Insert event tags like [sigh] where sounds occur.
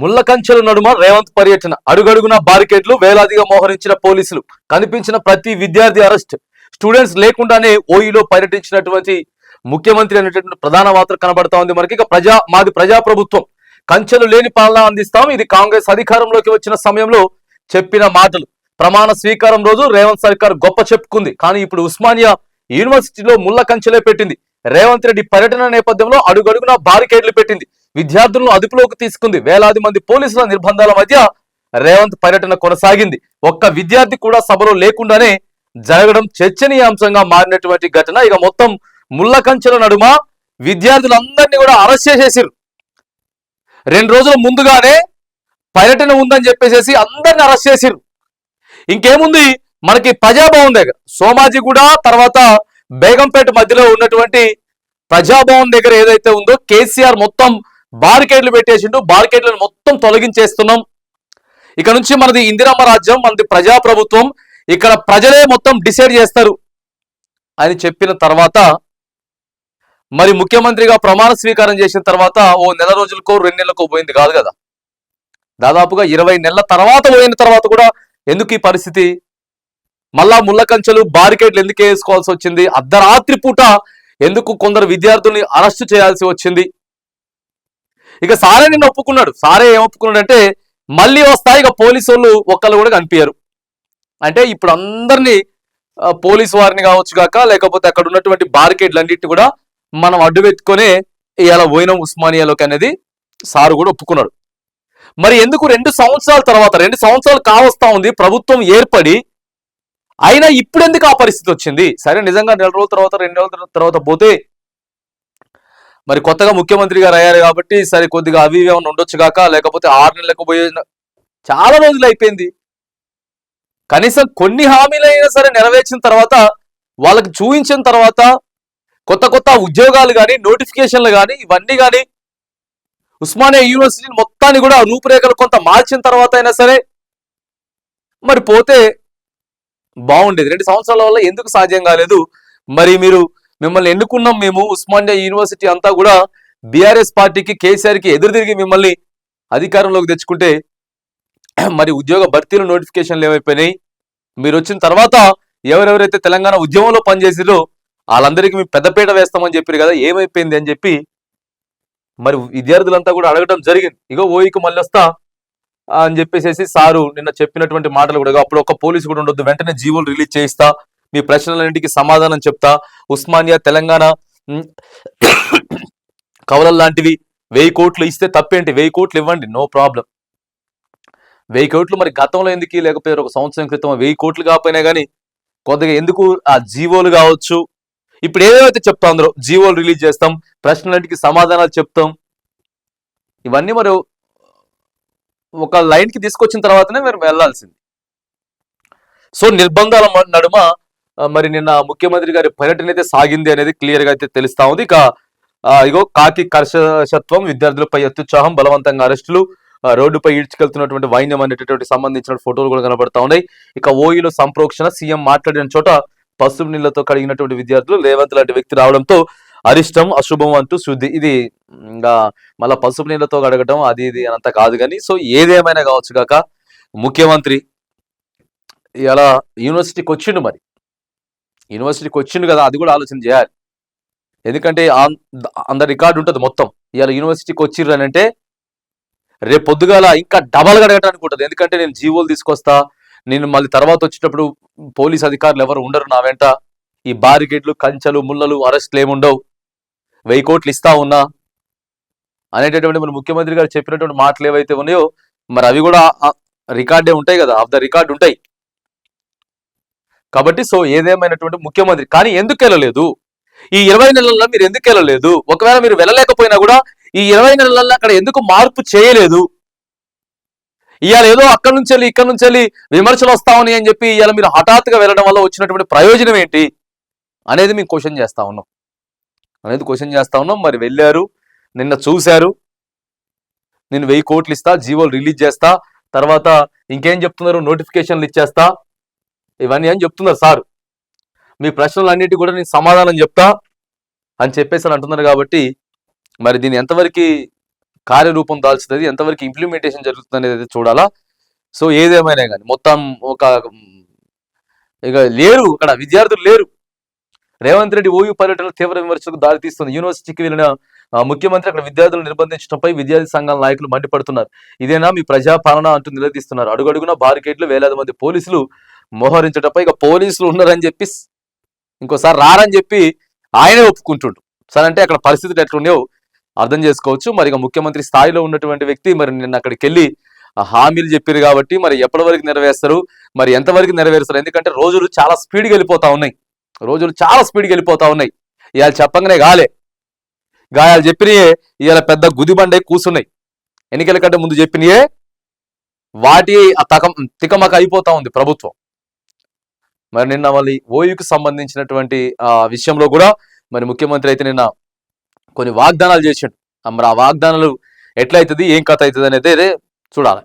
ముళ్ళకంచెల నడుమ రేవంత్ పర్యటన. అడుగడుగున బారికేడ్లు వేలాదిగా మోహరించిన పోలీసులు. కనిపించిన ప్రతి విద్యార్థి అరెస్ట్. స్టూడెంట్స్ లేకుండానే ఓయిలో పర్యటించినటువంటి ముఖ్యమంత్రి అనేటువంటి ప్రధాన వార్త కనబడతా ఉంది మనకి. ఇక ప్రజా మాది ప్రజా ప్రభుత్వం కంచెలు లేని పాలన అందిస్తాం. ఇది కాంగ్రెస్ అధికారంలోకి వచ్చిన సమయంలో చెప్పిన మాటలు. ప్రమాణ స్వీకారం రోజు రేవంత్ సర్కార్ గొప్ప చెప్పుకుంది. కానీ ఇప్పుడు ఉస్మానియా యూనివర్సిటీలో ముళ్ళ కంచెలే పెట్టింది. రేవంత్ రెడ్డి పర్యటన నేపథ్యంలో అడుగడుగున బారికేడ్లు పెట్టింది. విద్యార్థులను అదుపులోకి తీసుకుంది. వేలాది మంది పోలీసుల నిర్బంధాల మధ్య రేవంత్ పర్యటన కొనసాగింది. ఒక్క విద్యార్థి కూడా సభలో లేకుండానే జరగడం చర్చనీయాంశంగా మారినటువంటి ఘటన. ఇక మొత్తం ముళ్ళ కంచెల నడుమ విద్యార్థులందరినీ కూడా అరెస్ట్ చేసేసారు రెండు రోజుల ముందుగానే పర్యటన ఉందని చెప్పేసి అందరిని అరెస్ట్ చేసిరు ఇంకేముంది? మనకి ప్రజాభవన్ దగ్గర సోమాజిగూడ తర్వాత బేగంపేట మధ్యలో ఉన్నటువంటి ప్రజాభవన్ దగ్గర ఏదైతే ఉందో కేసీఆర్ మొత్తం బారికేడ్లు పెట్టేసిండు. బారికేడ్లను మొత్తం తొలగించేస్తున్నాం. ఇక నుంచి మనది ఇందిరమ్మ రాజ్యం మనది ప్రజాప్రభుత్వం. ఇక్కడ ప్రజలే మొత్తం డిసైడ్ చేస్తారు అని చెప్పిన తర్వాత మరి ముఖ్యమంత్రిగా ప్రమాణ స్వీకారం చేసిన తర్వాత ఓ నెల రోజులకో రెండు నెలలకో పోయింది కాదు కదా. దాదాపుగా ఇరవై నెలల తర్వాత పోయిన తర్వాత కూడా ఎందుకు ఈ పరిస్థితి? మళ్ళా ముళ్ళ కంచెలు బారికేడ్లు ఎందుకు వేసుకోవాల్సి వచ్చింది? అర్ధరాత్రి పూట ఎందుకు కొందరు విద్యార్థుల్ని అరెస్టు చేయాల్సి వచ్చింది? ఇక సారే నిన్ను ఒప్పుకున్నాడు. సారే ఏం ఒప్పుకున్నాడు అంటే మళ్ళీ వస్తాయి ఇక పోలీసు వాళ్ళు ఒక్కళ్ళు కూడా కనిపించరు అంటే ఇప్పుడు అందరినీ పోలీస్ వారిని కావచ్చు కాక లేకపోతే అక్కడ ఉన్నటువంటి బారికేడ్లు అన్నిటి కూడా మనం అడ్డు పెట్టుకునే ఇలా పోయినాం ఉస్మానియాలోకి అనేది సారు కూడా ఒప్పుకున్నాడు. మరి ఎందుకు రెండు సంవత్సరాల తర్వాత రెండు సంవత్సరాలు కావస్తా ఉంది ప్రభుత్వం ఏర్పడి అయినా ఇప్పుడు ఎందుకు ఆ పరిస్థితి వచ్చింది? సరే నిజంగా నెల రోజుల తర్వాత రెండు నెలల తర్వాత పోతే మరి కొత్తగా ముఖ్యమంత్రి గారు అయ్యారు కాబట్టి సరే కొద్దిగా అవి ఏమైనా ఉండొచ్చు కాక లేకపోతే ఆరు నెలలకు పోయే చాలా రోజులు అయిపోయింది. కనీసం కొన్ని హామీలైనా సరే నెరవేర్చిన తర్వాత వాళ్ళకి చూపించిన తర్వాత కొత్త కొత్త ఉద్యోగాలు కానీ నోటిఫికేషన్లు కానీ ఇవన్నీ కానీ ఉస్మానియా యూనివర్సిటీ మొత్తాన్ని కూడా రూపురేఖలు కొంత మార్చిన తర్వాత అయినా సరే మరి పోతే బాగుండేది. రెండు సంవత్సరాల వల్ల ఎందుకు సాధ్యం కాలేదు? మరి మీరు మిమ్మల్ని ఎన్నుకున్నాం మేము. ఉస్మానియా యూనివర్సిటీ అంతా కూడా బీఆర్ఎస్ పార్టీకి కేసీఆర్కి ఎదురు తిరిగి మిమ్మల్ని అధికారంలోకి తెచ్చుకుంటే [clears throat] మరి ఉద్యోగ భర్తీలు నోటిఫికేషన్లు ఏమైపోయినాయి? మీరు వచ్చిన తర్వాత ఎవరెవరైతే తెలంగాణ ఉద్యమంలో పనిచేసిరో వాళ్ళందరికీ మేము పెద్దపీట వేస్తామని చెప్పారు కదా ఏమైపోయింది అని చెప్పి మరి విద్యార్థులంతా కూడా అడగడం జరిగింది. ఇగో ఓయికి మళ్ళీ వస్తా అని చెప్పేసి సారు నిన్న చెప్పినటువంటి మాటలు కూడా అప్పుడు ఒక పోలీసు కూడా ఉండొద్దు వెంటనే జీవోలు రిలీజ్ చేయిస్తా మీ ప్రశ్నలన్నింటికి సమాధానం చెప్తా. ఉస్మానియా తెలంగాణ ఉమ్, కవలలు లాంటివి వెయ్యి కోట్లు ఇస్తే తప్పేంటి? వెయ్యి కోట్లు ఇవ్వండి నో ప్రాబ్లం. వెయ్యి కోట్లు మరి గతంలో ఎందుకు లేకపోయారు ఒక సంవత్సరం క్రితం వెయ్యి కోట్లు కాకపోయినా కానీ కొద్దిగా ఎందుకు ఆ జీవోలు కావచ్చు? ఇప్పుడు ఏదైతే చెప్తా అందరూ జీవోలు రిలీజ్ చేస్తాం ప్రశ్నలన్నింటికి సమాధానాలు చెప్తాం. ఇవన్నీ మరి ఒక లైన్కి తీసుకొచ్చిన తర్వాతనే మీరు వెళ్ళాల్సింది. సో నిర్బంధాల నడుమ మరి నిన్న ముఖ్యమంత్రి గారి పర్యటన అయితే సాగింది అనేది క్లియర్గా అయితే తెలుస్తా ఉంది. ఇక ఇగో కాకి కర్షత్వం విద్యార్థులపై అత్యుత్సాహం బలవంతంగా అరెస్టులు రోడ్డుపై ఈడ్చుకెళ్తున్నటువంటి వైన్యం అనేటటువంటి సంబంధించిన ఫోటోలు కూడా కనబడతా ఉన్నాయి. ఇక ఓయిలో సంప్రోక్షణ సీఎం మాట్లాడిన చోట పసుపు నీళ్ళతో కడిగినటువంటి విద్యార్థులు రేవంత్ లాంటి వ్యక్తి రావడంతో అరిష్టం అశుభం అంటూ శుద్ధి. ఇది ఇంకా మళ్ళా పసుపు నీళ్ళతో కడగటం అది ఇది అనంత కాదు కానీ సో ఏదేమైనా కావచ్చు కాక ముఖ్యమంత్రి ఇలా యూనివర్సిటీకి వచ్చిండు మరి. యూనివర్సిటీకి వచ్చిండు కదా అది కూడా ఆలోచన చేయాలి. ఎందుకంటే అందరి రికార్డు ఉంటుంది మొత్తం. ఇవాళ యూనివర్సిటీకి వచ్చిర్రు అని అంటే రేపు పొద్దుగాల ఇంకా డబల్ గడగటానికి ఉంటుంది. ఎందుకంటే నేను జీవోలు తీసుకొస్తా నేను మళ్ళీ తర్వాత వచ్చేటప్పుడు పోలీస్ అధికారులు ఎవరు ఉండరు నా వెంట. ఈ బారికేడ్లు కంచెలు ముళ్ళలు అరెస్ట్లు ఏముండవు. వెయ్యి కోట్లు ఇస్తా ఉన్నా. అనేటటువంటి మన ముఖ్యమంత్రి గారు చెప్పినటువంటి మాటలు ఏవైతే ఉన్నాయో మరి అవి కూడా రికార్డే ఉంటాయి కదా ఆఫ్ ద రికార్డ్ ఉంటాయి. కాబట్టి సో ఏదేమైనటువంటి ముఖ్యమంత్రి. కానీ ఎందుకు వెళ్ళలేదు? ఈ ఇరవై నెలల్లో మీరు ఎందుకు వెళ్ళలేదు? ఒకవేళ మీరు వెళ్ళలేకపోయినా కూడా ఈ ఇరవై నెలల్లో అక్కడ ఎందుకు మార్పు చేయలేదు? ఇవాళ ఏదో అక్కడి నుంచి వెళ్ళి ఇక్కడ నుంచి వెళ్ళి విమర్శలు వస్తామని అని చెప్పి ఇవాళ మీరు హఠాత్తుగా వెళ్ళడం వల్ల వచ్చినటువంటి ప్రయోజనం ఏంటి? అనేది మేము క్వశ్చన్ చేస్తా ఉన్నాం. అనేది క్వశ్చన్ చేస్తా ఉన్నాం. మరి వెళ్ళారు నిన్న చూశారు. నేను వెయ్యి కోట్లు ఇస్తా జీవోలు రిలీజ్ చేస్తా. తర్వాత ఇంకేం చెప్తున్నారు? నోటిఫికేషన్లు ఇచ్చేస్తా. ఇవన్నీ అని చెప్తున్నారు సార్. మీ ప్రశ్నలన్నిటి కూడా నేను సమాధానం చెప్తా అని చెప్పేసి అని అంటున్నారు కాబట్టి మరి దీన్ని ఎంతవరకు కార్యరూపం దాల్చుతుంది ఎంతవరకు ఇంప్లిమెంటేషన్ జరుగుతుంది అనేది అయితే చూడాలా. సో ఏదేమైనా కానీ మొత్తం ఒక ఇక లేరు అక్కడ విద్యార్థులు లేరు. రేవంత్ రెడ్డి ఓయూ పర్యటన తీవ్ర విమర్శలకు దారితీస్తుంది యూనివర్సిటీకి వెళ్ళిన ముఖ్యమంత్రి అక్కడ విద్యార్థులను నిర్బంధించడంపై విద్యార్థి సంఘాల నాయకులు మండిపడుతున్నారు. ఇదేనా మీ ప్రజాపాలన అంటూ నిలదీస్తున్నారు. అడుగడుగున బారికేడ్లు వేలాది మంది పోలీసులు మోహరించటపై ఇక పోలీసులు ఉన్నారని చెప్పి ఇంకోసారి రారని చెప్పి ఆయనే ఒప్పుకుంటుండు. సరే అంటే అక్కడ పరిస్థితులు ఎట్లున్నాయో అర్థం చేసుకోవచ్చు. మరి ఇక ముఖ్యమంత్రి స్థాయిలో ఉన్నటువంటి వ్యక్తి మరి నిన్న అక్కడికి వెళ్ళి ఆ హామీలు చెప్పారు కాబట్టి మరి ఎప్పటి వరకు నెరవేరుస్తారు? మరి ఎంతవరకు నెరవేరుస్తారు? ఎందుకంటే రోజులు చాలా స్పీడ్గా వెళ్ళిపోతా ఉన్నాయి. రోజులు చాలా స్పీడ్గా వెళ్ళిపోతా ఉన్నాయి. ఇవాళ చెప్పంగానే గాలే. గాయాలు చెప్పినయే ఇవాళ పెద్ద గుదిబండే కూసున్నాయి. ఎన్నికల కంటే ముందు చెప్పినయే వాటి ఆ తకం తికమక అయిపోతా ఉంది ప్రభుత్వం. మరి నిన్న మళ్ళీ ఓయూకి సంబంధించినటువంటి ఆ విషయంలో కూడా మరి ముఖ్యమంత్రి అయితే నిన్న కొన్ని వాగ్దానాలు చేసిండు. మరి ఆ వాగ్దానాలు ఎట్లయితుంది ఏం కథ అవుతుంది అనేది చూడాలి.